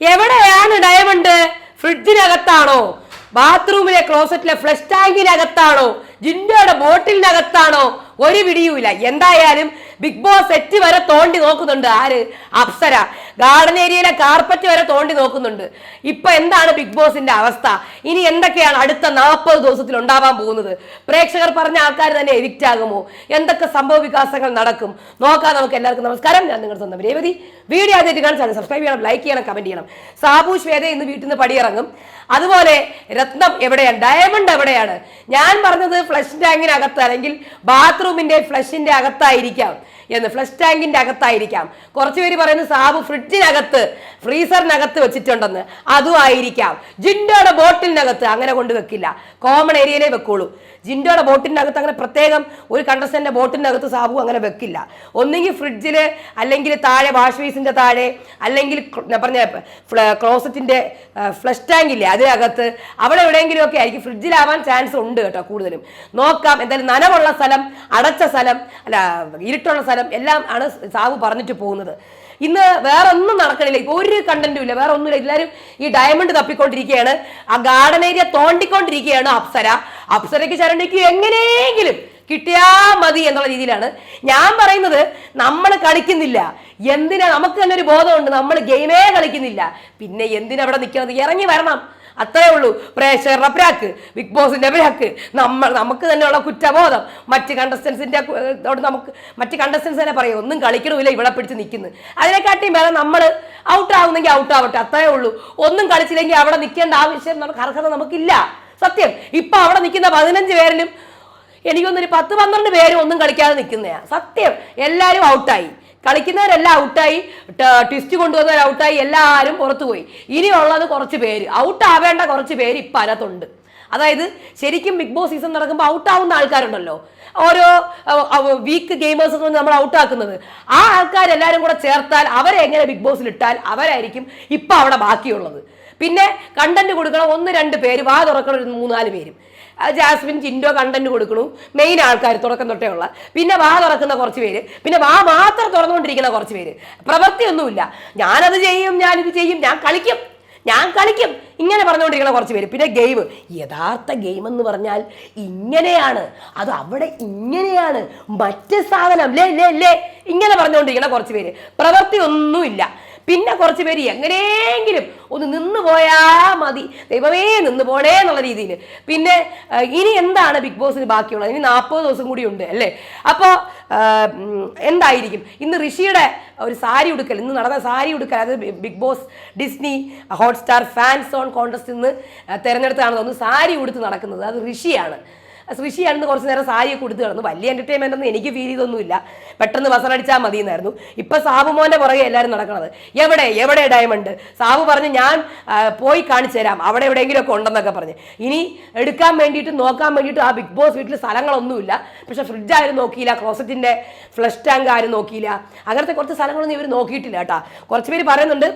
എവിടെയാണ് diamond ഫ്രിഡ്ജിനകത്താണോ ബാത്റൂമിലെ ക്ലോസറ്റിലെ flush ടാങ്കിനകത്താണോ ജിൻഡോയുടെ ബോട്ടിലിനകത്താണോ ഒരു പിടിയുമില്ല. എന്തായാലും ബിഗ് ബോസ് സെറ്റ് വരെ തോണ്ടി നോക്കുന്നുണ്ട്. ആര്? അപ്സര. ഗാർഡൻ ഏരിയയിലെ കാർപ്പറ്റ് വരെ തോണ്ടി നോക്കുന്നുണ്ട്. ഇപ്പൊ എന്താണ് ബിഗ് ബോസിന്റെ അവസ്ഥ? ഇനി എന്തൊക്കെയാണ് അടുത്ത നാൽപ്പത് ദിവസത്തിൽ ഉണ്ടാവാൻ പോകുന്നത്? പ്രേക്ഷകർ പറഞ്ഞ ആൾക്കാർ തന്നെ എഡിക്റ്റ് ആകുമോ? എന്തൊക്കെ സംഭവ വികാസങ്ങൾ നടക്കും? നോക്കാം നമുക്ക് എല്ലാവർക്കും നമസ്കാരം. ഞാൻ നിങ്ങളുടെ സ്വന്തം രേവതി. വീഡിയോ ആദ്യമായിട്ട് കാണിച്ചാൽ സബ്സ്ക്രൈബ് ചെയ്യണം ലൈക്ക് ചെയ്യണം കമന്റ് ചെയ്യണം. സാബു ശ്വേത ഇന്ന് വീട്ടിൽ നിന്ന് പടിയിറങ്ങും. അതുപോലെ രത്നം എവിടെയാണ്? ഡയമണ്ട് എവിടെയാണ്? ഞാൻ പറഞ്ഞത് ഫ്ലഷ് ടാങ്കിനകത്ത് അല്ലെങ്കിൽ ബാത്റൂമിന്റെ ഫ്ലഷിന്റെ അകത്തായിരിക്കാം. എന്ന് ഫ്ലഷ് ടാങ്കിന്റെ അകത്തായിരിക്കാം. കുറച്ച് പേര് പറയുന്നത് സാബ് ഫ്രിഡ്ജിനകത്ത് ഫ്രീസറിനകത്ത് വെച്ചിട്ടുണ്ടെന്ന്. അതും ആയിരിക്കാം. ജിൻഡോയുടെ ബോട്ടിലിനകത്ത് അങ്ങനെ കൊണ്ട് വെക്കില്ല. കോമൺ ഏരിയയിലേ വെക്കുള്ളൂ. ജിൻഡോയുടെ ബോട്ടിലിനകത്ത് അങ്ങനെ പ്രത്യേകം ഒരു കണ്ടസ്റ്റന്റ് ബോട്ടിലിനകത്ത് സാബു അങ്ങനെ വെക്കില്ല. ഒന്നെങ്കിൽ ഫ്രിഡ്ജിൽ അല്ലെങ്കിൽ താഴെ വാഷ് ബേസിന്റെ താഴെ അല്ലെങ്കിൽ പറഞ്ഞ ക്ലോസറ്റിന്റെ ഫ്ലഷ് ടാങ്ക് ഇല്ലേ അതിനകത്ത് അവിടെ എവിടെയെങ്കിലും ഒക്കെ ആയിരിക്കും. ഫ്രിഡ്ജിലാവാൻ ചാൻസ് ഉണ്ട് കേട്ടോ കൂടുതലും. നോക്കാം എന്തായാലും നനവുള്ള സ്ഥലം അടച്ച സ്ഥലം അല്ല ഇരുട്ടുള്ള സ്ഥലം എല്ലാം ആണ് സാവു പറഞ്ഞിട്ട് പോകുന്നത്. ഇന്ന് വേറെ ഒന്നും നടക്കണില്ല. ഒരു കണ്ടന്റും ഇല്ല. വേറെ ഒന്നുമില്ല. എല്ലാവരും ഈ ഡയമണ്ട് തപ്പിക്കൊണ്ടിരിക്കുകയാണ്. ആ ഗാർഡൻ ഏരിയ തോണ്ടിക്കൊണ്ടിരിക്കുകയാണ് അപ്സര. അപ്സരയ്ക്ക് ചരണ്ടിക്ക് എങ്ങനെയെങ്കിലും കിട്ടിയാ മതി എന്നുള്ള രീതിയിലാണ്. ഞാൻ പറയുന്നത് നമ്മൾ കളിക്കുന്നില്ല. എന്തിനാ? നമുക്ക് തന്നെ ഒരു ബോധമുണ്ട്. നമ്മൾ ഗെയിമേ കളിക്കുന്നില്ല. പിന്നെ എന്തിനാ അവിടെ നിൽക്കുന്നത്? ഇറങ്ങി വരണം. അത്രേ ഉള്ളൂ. പ്രേക്ഷകരുടെ പ്രാക്ക് ബിഗ് ബോസിന്റെ പ്രാക്ക് നമ്മൾ നമുക്ക് തന്നെയുള്ള കുറ്റബോധം. മറ്റ് കണ്ടസ്റ്റൻസിന്റെ നമുക്ക് മറ്റ് കണ്ടസ്റ്റൻസ് തന്നെ പറയും ഒന്നും കളിക്കണമില്ല ഇവിടെ പിടിച്ച് നിൽക്കുന്നു. അതിനെക്കാട്ടിയും വേറെ നമ്മൾ ഔട്ട് ആവുന്നെങ്കിൽ ഔട്ട് ആവട്ടെ അത്രേ ഉള്ളൂ. ഒന്നും കളിച്ചില്ലെങ്കിൽ അവിടെ നിൽക്കേണ്ട ആവശ്യം നമുക്ക് അർഹത നമുക്കില്ല. സത്യം. ഇപ്പൊ അവിടെ നിൽക്കുന്ന പതിനഞ്ച് പേരിലും എനിക്കൊന്നൊരു പത്ത് പന്ത്രണ്ട് പേരും ഒന്നും കളിക്കാതെ നിൽക്കുന്നതാണ് സത്യം. എല്ലാവരും ഔട്ടായി കളിക്കുന്നവരെല്ലാം ഔട്ടായി ട്വിസ്റ്റ് കൊണ്ടുവന്നവർ ഔട്ടായി എല്ലാവരും പുറത്തു പോയി ഇനിയുള്ളത് കുറച്ച് പേര്. ഔട്ടാവേണ്ട കുറച്ച് പേര് ഇപ്പം അതിനകത്തുണ്ട് അതായത് ശരിക്കും ബിഗ് ബോസ് സീസൺ നടക്കുമ്പോൾ ഔട്ടാവുന്ന ആൾക്കാരുണ്ടല്ലോ. ഓരോ വീക്ക് ഗെയിമേഴ്സ് നമ്മൾ ഔട്ടാക്കുന്നത്. ആ ആൾക്കാരെല്ലാവരും കൂടെ ചേർത്താൽ അവരെ എങ്ങനെ ബിഗ് ബോസിൽ ഇട്ടാൽ അവരായിരിക്കും ഇപ്പം അവിടെ ബാക്കിയുള്ളത്. പിന്നെ കണ്ടന്റ് കൊടുക്കണം ഒന്ന് രണ്ട് പേര് വാ തുറക്കണം ഒരു മൂന്നാൽ പേരും. ജാസ്മിൻ ചിൻഡോ കണ്ടന്റ് കൊടുക്കണു. മെയിൻ ആൾക്കാർ തുടക്കം തൊട്ടേ ഉള്ള. പിന്നെ വാ തുറക്കുന്ന കുറച്ച് പേര്. പിന്നെ വാ മാത്രം തുറന്നുകൊണ്ടിരിക്കുന്ന കുറച്ച് പേര്. പ്രവൃത്തിയൊന്നുമില്ല. ഞാനത് ചെയ്യും ഞാനിത് ചെയ്യും ഞാൻ കളിക്കും. ഞാൻ കളിക്കും. ഇങ്ങനെ പറഞ്ഞുകൊണ്ടിരിക്കുന്ന കുറച്ച് പേര്. പിന്നെ ഗെയിം. യഥാർത്ഥ ഗെയിം എന്ന് പറഞ്ഞാൽ ഇങ്ങനെയാണ്. അത് അവിടെ ഇങ്ങനെയാണ്. മറ്റ് സാധനം. ലേ ലേ ലേ ഇങ്ങനെ പറഞ്ഞുകൊണ്ടിരിക്കുന്ന കുറച്ച് പേര്. പ്രവൃത്തി ഒന്നുമില്ല പിന്നെ കുറച്ച് പേര് എങ്ങനെയെങ്കിലും ഒന്ന് നിന്ന് പോയാ മതി. ദൈവമേ നിന്ന് പോണേ എന്നുള്ള രീതിയിൽ. പിന്നെ ഇനി എന്താണ് ബിഗ് ബോസിന് ബാക്കിയുള്ളത്? ഇനി നാൽപ്പത് ദിവസം കൂടി ഉണ്ട് അല്ലേ? അപ്പോൾ എന്തായിരിക്കും? ഇന്ന് ഋഷിയുടെ ഒരു സാരി ഉടുക്കൽ ഇന്ന് നടന്ന സാരി ഉടുക്കൽ അത് Bigg Boss Disney Hotstar fans own contest ഇന്ന് തിരഞ്ഞെടുത്താണ് തോന്നുന്നു സാരി ഉടുത്ത് നടക്കുന്നത്. അത് ഋഷിയാണ്. ഋഷിയാണെന്ന് കുറച്ച് നേരം സാരിയൊക്കെ കൊടുത്തു കിടന്നു. വലിയ എന്റർടൈൻമെന്റ് ഒന്നും എനിക്ക് ഫീൽ ചെയ്തൊന്നുമില്ല. പെട്ടെന്ന് വസനടിച്ചാൽ മതി എന്നായിരുന്നു ഇപ്പം സാബു മോന്റെ പുറകെ എല്ലാവരും നടക്കണത്. എവിടെ എവിടെ ഡയമണ്ട് സാബു പറഞ്ഞ് ഞാൻ പോയി കാണിച്ചു തരാം. അവിടെ എവിടെയെങ്കിലുമൊക്കെ ഉണ്ടെന്നൊക്കെ പറഞ്ഞ്. ഇനി എടുക്കാൻ വേണ്ടിയിട്ട് നോക്കാൻ വേണ്ടിയിട്ട് ആ ബിഗ് ബോസ് വീട്ടിൽ സ്ഥലങ്ങളൊന്നുമില്ല. പക്ഷെ ഫ്രിഡ്ജ് ആരും നോക്കിയില്ല ക്ലോസറ്റിന്റെ ഫ്ലഷ് ടാങ്ക് ആരും നോക്കിയില്ല. അങ്ങനത്തെ കുറച്ച് സ്ഥലങ്ങളൊന്നും ഇവർ നോക്കിയിട്ടില്ല കേട്ടോ. കുറച്ച് പേര് പറയുന്നുണ്ട്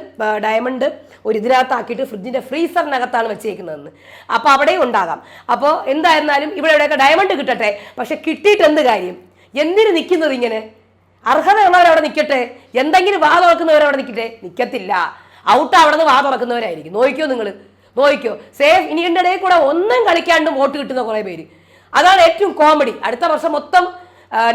ഡയമണ്ട് ഒരു ഇതിനകത്താക്കിയിട്ട് ഫ്രിഡ്ജിന്റെ ഫ്രീസറിനകത്താണ് വെച്ചേക്കുന്നതെന്ന്. അപ്പോൾ അവിടെയും ഉണ്ടാകാം. അപ്പോൾ എന്തായിരുന്നാലും ഇവിടെ ഇവിടെയൊക്കെ ഡയമണ്ട് കിട്ടട്ടെ. പക്ഷെ കിട്ടിയിട്ട് എന്ത് കാര്യം? എന്തിന് നിൽക്കുന്നത് ഇങ്ങനെ? അർഹത അവിടെ നിൽക്കട്ടെ എന്തെങ്കിലും വാ തുറക്കുന്നവരവിടെ നിൽക്കട്ടെ നിൽക്കത്തില്ല ഔട്ട് അവിടെ നിന്ന് വാ തുറക്കുന്നവരായിരിക്കും. നോക്കിയോ നിങ്ങൾ നോക്കിയോ? സേഫ് ഇനി എന്റെ ഇടയിൽ കൂടെ ഒന്നും കളിക്കാണ്ടും വോട്ട് കിട്ടുന്ന കുറേ പേര്. അതാണ് ഏറ്റവും കോമഡി അടുത്ത വർഷം മൊത്തം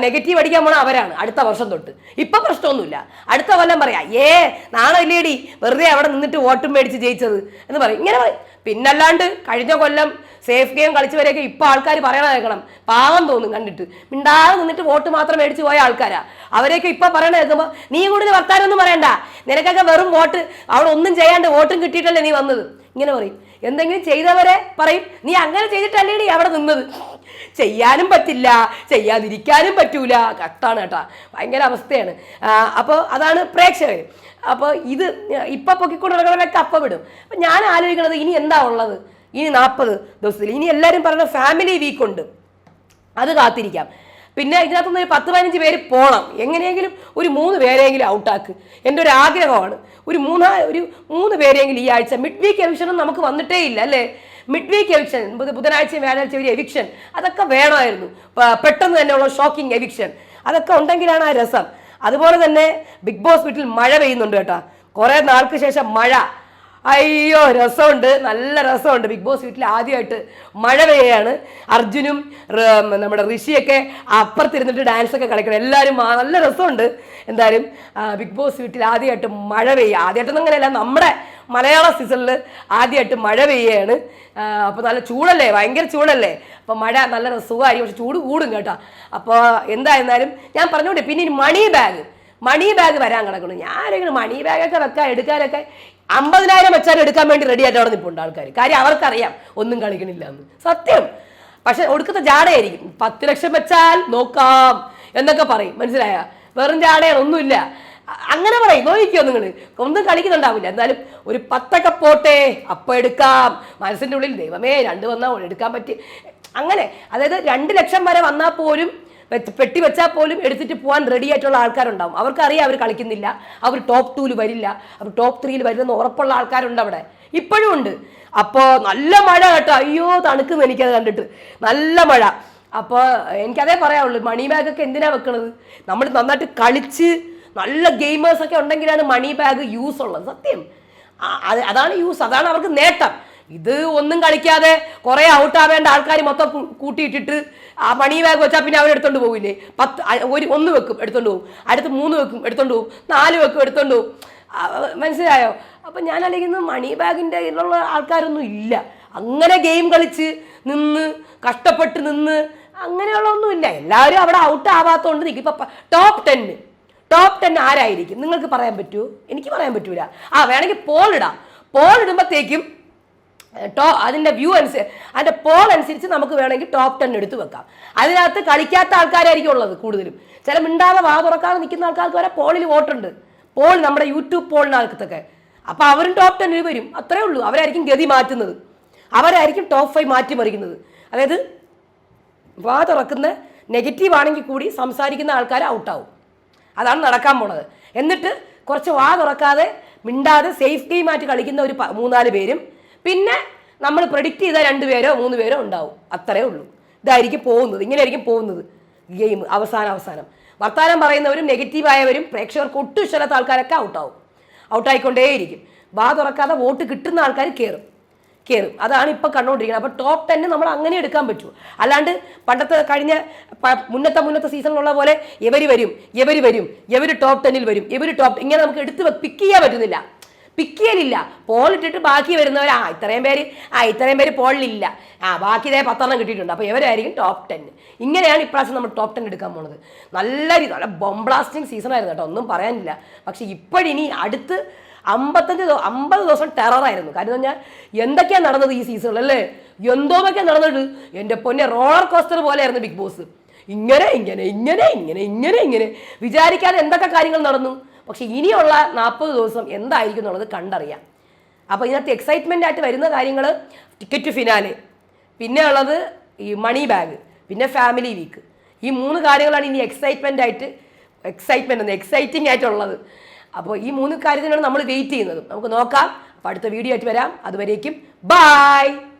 നെഗറ്റീവ് അടിക്കാൻ പോണ അവരാണ് അടുത്ത വർഷം തൊട്ട്. ഇപ്പൊ പ്രശ്നമൊന്നുമില്ല. അടുത്ത കൊല്ലം പറയാ ഏ നാളെ ഇല്ലേടി വെറുതെ അവിടെ നിന്നിട്ട് വോട്ടും മേടിച്ച് ജയിച്ചത്. എന്ന് പറയും. ഇങ്ങനെ പറയും. പിന്നല്ലാണ്ട് കഴിഞ്ഞ കൊല്ലം സേഫ് ഗെയിം കളിച്ചവരെയൊക്കെ ഇപ്പൊ ആൾക്കാർ പറയണ കേൾക്കണം. പാവം തോന്നും കണ്ടിട്ട്. മിണ്ടാതെ നിന്നിട്ട് വോട്ട് മാത്രം മേടിച്ച് പോയ ആൾക്കാരാ. അവരെയൊക്കെ ഇപ്പൊ പറയണ കേൾക്കുമ്പോൾ നീ കൂടുതൽ വർത്താനൊന്നും പറയണ്ട. നിനക്കൊക്കെ വെറും വോട്ട്. അവിടെ ഒന്നും ചെയ്യാണ്ട് വോട്ടും കിട്ടിയിട്ടല്ലേ നീ വന്നത്? ഇങ്ങനെ പറയും. എന്തെങ്കിലും ചെയ്തവരെ പറയും. നീ അങ്ങനെ ചെയ്തിട്ടല്ലേടി അവിടെ നിന്നത്? ചെയ്യാനും പറ്റില്ല. ചെയ്യാതിരിക്കാനും പറ്റൂല. കട്ടാണ് കേട്ടാ. ഭയങ്കര അവസ്ഥയാണ്. അപ്പോൾ അതാണ് പ്രേക്ഷകർ അപ്പോൾ ഇത് ഇപ്പം പൊക്കിക്കൊണ്ട് നടക്കുന്നവരൊക്കെ അപ്പം വിടും. അപ്പം ഞാൻ ആലോചിക്കുന്നത് ഇനി എന്താ ഉള്ളത്? ഇനി നാൽപ്പത് ദിവസത്തിൽ ഇനി എല്ലാവരും പറയുന്ന ഫാമിലി വീക്ക് ഉണ്ട്. അത് കാത്തിരിക്കാം. പിന്നെ ഇതിനകത്തുനിന്ന് ഒരു പത്ത് പതിനഞ്ച് പേര് പോകണം എങ്ങനെയെങ്കിലും ഒരു മൂന്ന് പേരെങ്കിലും ഔട്ടാക്ക്. എന്റെ ഒരു ആഗ്രഹമാണ്. ഒരു മൂന്നാ ഒരു മൂന്ന് പേരെങ്കിലും ഈ ആഴ്ച മിഡ് വീക്ക് എവിക്ഷനും നമുക്ക് വന്നിട്ടേ ഇല്ല അല്ലേ? മിഡ് വീക്ക് എവിക്ഷൻ ബുധനാഴ്ചയും വ്യാഴാഴ്ച ഒരു എവിക്ഷൻ അതൊക്കെ വേണമായിരുന്നു. പെട്ടെന്ന് തന്നെയുള്ള ഷോക്കിംഗ് എവിക്ഷൻ അതൊക്കെ ഉണ്ടെങ്കിലാണ് ആ രസം. അതുപോലെ തന്നെ ബിഗ് ബോസ് വീട്ടിൽ മഴ പെയ്യുന്നുണ്ട് കേട്ടോ. കുറേ നാൾക്ക് ശേഷം മഴ. അയ്യോ രസമുണ്ട്. നല്ല രസമുണ്ട്. ബിഗ് ബോസ് വീട്ടിൽ ആദ്യമായിട്ട് മഴ പെയ്യാണ്. അർജുനും നമ്മുടെ ഋഷിയൊക്കെ അപ്പുറത്തിരുന്നിട്ട് ഡാൻസ് ഒക്കെ കളിക്കണം. എല്ലാവരും നല്ല രസമുണ്ട്. എന്തായാലും ബിഗ് ബോസ് വീട്ടിൽ ആദ്യമായിട്ട് മഴ പെയ്യുക ആദ്യമായിട്ടൊന്നും അങ്ങനെയല്ല. നമ്മുടെ മലയാള സീസണിൽ ആദ്യമായിട്ട് മഴ പെയ്യാണ്. അപ്പോൾ നല്ല ചൂടല്ലേ? ഭയങ്കര ചൂടല്ലേ? അപ്പോൾ മഴ നല്ല സുഖമായിരിക്കും. പക്ഷെ ചൂട് കൂടും കേട്ടോ. അപ്പോൾ എന്തായിരുന്നാലും ഞാൻ പറഞ്ഞോട്ടെ പിന്നെ മണി ബാഗ്. മണി ബാഗ് വരാൻ കിടക്കുന്നു. ഞാനിങ്ങനെ മണി ബാഗൊക്കെ വെക്കാൻ എടുക്കാനൊക്കെ അമ്പതിനായിരം വെച്ചാൽ എടുക്കാൻ വേണ്ടി റെഡി ആയിട്ട് അവിടെ നിൽപ്പുണ്ട് ആൾക്കാർ കാര്യം അവർക്കറിയാം ഒന്നും കളിക്കണില്ല എന്ന് സത്യം. പക്ഷെ ഒടുക്കത്തെ ജാടയായിരിക്കും. പത്ത് ലക്ഷം വെച്ചാൽ നോക്കാം എന്നൊക്കെ പറയും. മനസ്സിലായ? വെറും ജാടയാണ് ഒന്നുമില്ല. അങ്ങനെ പറയും. നോക്കിക്കോ നിങ്ങൾ ഒന്നും കളിക്കുന്നുണ്ടാവില്ല. എന്നാലും ഒരു പത്തൊക്കെ പോട്ടെ അപ്പം എടുക്കാം. മനസ്സിന്റെ ഉള്ളിൽ ദൈവമേ രണ്ട് വന്നാൽ എടുക്കാൻ പറ്റി. അങ്ങനെ. അതായത് രണ്ട് ലക്ഷം വരെ വന്നാൽ പോലും പെട്ടി വെച്ചാൽ പോലും എടുത്തിട്ട് പോകാൻ റെഡി ആയിട്ടുള്ള ആൾക്കാരുണ്ടാവും. അവർക്കറിയാം അവർ കളിക്കുന്നില്ല. അവർ ടോപ്പ് ടൂയിൽ വരില്ല. അവർ ടോപ്പ് ത്രീയിൽ വരുന്ന ഉറപ്പുള്ള ആൾക്കാരുണ്ട് അവിടെ. ഇപ്പോഴും ഉണ്ട്. അപ്പോൾ നല്ല മഴ കേട്ടോ. അയ്യോ തണുക്കുന്നു എനിക്കത് കണ്ടിട്ട്. നല്ല മഴ. അപ്പോൾ എനിക്കതേ പറയാവുള്ളൂ മണി ബാഗൊക്കെ എന്തിനാ വെക്കണത്? നമ്മൾ നന്നായിട്ട് കളിച്ച് നല്ല ഗെയിമേഴ്സൊക്കെ ഉണ്ടെങ്കിലാണ് മണി ബാഗ് യൂസ് ഉള്ളത്. സത്യം. അതാണ് യൂസ് അതാണ് അവർക്ക് നേട്ടം. ഇത് ഒന്നും കളിക്കാതെ കുറെ ഔട്ട് ആവേണ്ട ആൾക്കാർ മൊത്തം കൂട്ടിയിട്ടിട്ട് ആ മണി ബാഗ് വെച്ചാൽ പിന്നെ അവരെടുത്തോണ്ട് പോകില്ലേ പത്ത് ഒരു ഒന്ന് വെക്കും എടുത്തോണ്ട് പോകും അടുത്ത് മൂന്ന് വെക്കും എടുത്തോണ്ട് പോകും നാല് വെക്കും എടുത്തോണ്ട് പോകും മനസ്സിലായോ? അപ്പം ഞാൻ അല്ലെങ്കിൽ മണി ബാഗിന്റെ ഇതിലുള്ള ആൾക്കാരൊന്നും ഇല്ല. അങ്ങനെ ഗെയിം കളിച്ച് നിന്ന് കഷ്ടപ്പെട്ട് നിന്ന് അങ്ങനെയുള്ള ഒന്നുമില്ല എല്ലാവരും അവിടെ ഔട്ട് ആവാത്തതുകൊണ്ട് നിൽക്കും ഇപ്പം ടോപ്പ് ടെന്ന് ടോപ്പ് ടെൻ ആരായിരിക്കും? നിങ്ങൾക്ക് പറയാൻ പറ്റുമോ എനിക്ക് പറയാൻ പറ്റൂല. ആ വേണമെങ്കിൽ പോൾ ഇടുമ്പോഴത്തേക്കും ടോ അതിന്റെ വ്യൂ അനുസരിച്ച് അതിന്റെ പോൾ അനുസരിച്ച് നമുക്ക് വേണമെങ്കിൽ ടോപ്പ് ടെൻ എടുത്തു വെക്കാം. അതിനകത്ത് കളിക്കാത്ത ആൾക്കാരായിരിക്കും ഉള്ളത് കൂടുതലും. ചില മിണ്ടാതെ വാ തുറക്കാതെ നിൽക്കുന്ന ആൾക്കാർക്ക് വരെ പോളിൽ വോട്ടുണ്ട് പോൾ നമ്മുടെ യൂട്യൂബ് പോളിനകത്തൊക്കെ അപ്പോൾ അവരും ടോപ്പ് ടെന്നിൽ വരും. അത്രേ ഉള്ളൂ. അവരായിരിക്കും ഗതി മാറ്റുന്നത്. അവരായിരിക്കും ടോപ്പ് ഫൈവ് മാറ്റിമറിക്കുന്നത്. അതായത് വാ തുറക്കുന്ന നെഗറ്റീവ് ആണെങ്കിൽ കൂടി സംസാരിക്കുന്ന ആൾക്കാർ ഔട്ടാവും അതാണ് നടക്കാൻ പോണത്. എന്നിട്ട് കുറച്ച് വാ തുറക്കാതെ മിണ്ടാതെ സേഫ് കളിക്കുന്ന ഒരു മൂന്നാൽ പേരും പിന്നെ നമ്മൾ പ്രൊഡിക്റ്റ് ചെയ്ത രണ്ട് പേരോ മൂന്ന് പേരോ ഉണ്ടാവും. അത്രേ ഉള്ളൂ. ഇതായിരിക്കും പോകുന്നത്. ഇങ്ങനെയായിരിക്കും പോകുന്നത് ഗെയിം അവസാനം അവസാനം. വർത്താനം പറയുന്നവരും നെഗറ്റീവ് ആയവരും പ്രേക്ഷകർക്ക് ഒട്ടും ഇഷ്ടമില്ലാത്ത ആൾക്കാരൊക്കെ ഔട്ടാവും ഔട്ടായിക്കൊണ്ടേയിരിക്കും ബാ തുറക്കാതെ വോട്ട് കിട്ടുന്ന ആൾക്കാർ കയറും കയറും അതാണ് ഇപ്പം കണ്ടുകൊണ്ടിരിക്കുന്നത് അപ്പോൾ ടോപ്പ് ടെന്ന് നമ്മൾ അങ്ങനെ എടുക്കാൻ പറ്റൂ അല്ലാണ്ട് പണ്ടത്തെ കഴിഞ്ഞ മുന്നത്തെ മുന്നത്തെ സീസണിലുള്ള പോലെ ഇവർ വരും? ഇവർ വരും? ഇവർ ടോപ്പ് ടെന്നിൽ വരും? ഇവർ ടോപ്പ് ഇങ്ങനെ നമുക്ക് എടുത്ത് പിക്ക് ചെയ്യാൻ പറ്റുന്നില്ല. പിക്ക് ചെയ്യലില്ല പോൾ ഇട്ടിട്ട് ബാക്കി വരുന്നവരാ. ഇത്രയും പേര് ആ ഇത്രയും പേര് പോളിലില്ല. ആ ബാക്കി ഇതേ പത്തെണ്ണം കിട്ടിയിട്ടുണ്ട്. അപ്പോൾ ഇവരായിരിക്കും ടോപ്പ് ടെൻ ഇങ്ങനെയാണ് ഇപ്രാവശ്യം നമ്മൾ ടോപ്പ് ടെൻ എടുക്കാൻ പോണത്. നല്ല രീതി നല്ല ബോംബ്ലാസ്റ്റിംഗ് സീസൺ ആയിരുന്നു കേട്ടോ. ഒന്നും പറയാനില്ല. പക്ഷേ ഇപ്പോഴിനി അടുത്ത് അമ്പത്തഞ്ച് അമ്പത് ദിവസം ടെററായിരുന്നു കാര്യം ഞാൻ എന്തൊക്കെയാണ് നടന്നത് ഈ സീസണിൽ അല്ലേ? എന്തോന്നൊക്കെ നടന്നിട്ട്? എന്റെ പൊന്നെ റോളർ കോസ്റ്റർ പോലെയായിരുന്നു ബിഗ് ബോസ് ഇങ്ങനെ ഇങ്ങനെ ഇങ്ങനെ ഇങ്ങനെ ഇങ്ങനെ ഇങ്ങനെ വിചാരിക്കാതെ എന്തൊക്കെ കാര്യങ്ങൾ നടന്നു? പക്ഷെ ഇനിയുള്ള നാൽപ്പത് ദിവസം എന്തായിരിക്കും എന്നുള്ളത് കണ്ടറിയാം. അപ്പോൾ ഇതിനകത്ത് എക്സൈറ്റ്മെന്റ് ആയിട്ട് വരുന്ന കാര്യങ്ങൾ ടിക്കറ്റ് ഫിനാലെ പിന്നെ ഉള്ളത് ഈ മണി ബാഗ് പിന്നെ ഫാമിലി വീക്ക് ഈ മൂന്ന് കാര്യങ്ങളാണ് ഇനി എക്സൈറ്റ്മെന്റ് ആയിട്ട് എക്സൈറ്റ്മെന്റ് ഒന്ന് എക്സൈറ്റിംഗ് ആയിട്ടുള്ളത്. അപ്പോൾ ഈ മൂന്ന് കാര്യത്തിനാണ് നമ്മൾ വെയിറ്റ് ചെയ്യുന്നത്. നമുക്ക് നോക്കാം. അപ്പോൾ അടുത്ത വീഡിയോ ആയിട്ട് വരാം. അതുവരേക്കും ബായ്